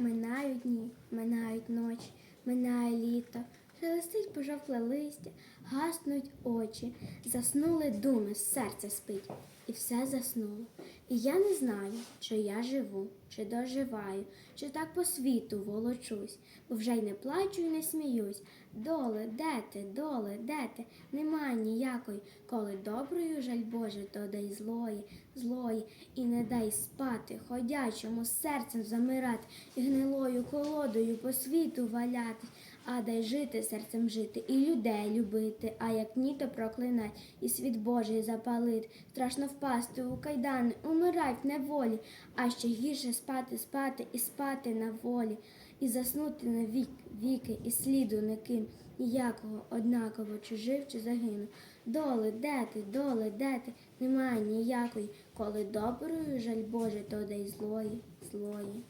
Минають дні, минають ночі, минає літо, шелестить пожовкле листя, гаснуть очі, заснули думи, серце спить, і все заснуло. І я не знаю, чи я живу, чи доживаю, чи так по світу волочусь, бо вже й не плачу, і не сміюсь. Доле, де ти, доле, де ти? Нема ніякої, коли доброю жаль Боже, то дай злої, злої, і не дай спати, ходячому серцем замирати, і гнилою по світу валяти, а дай жити серцем жити, і людей любити, а як ні, то проклинать, і світ Божий запалить, страшно впасти у кайдани, умирать в неволі, а ще гірше спати, спати і спати на волі, і заснути на вік, віки, і сліду не ким, ніякого однаково, чи жив, чи загинув. Доле, де ти, доле, де ти? Немає ніякої, коли доброю жаль Боже, то дай злої, злої.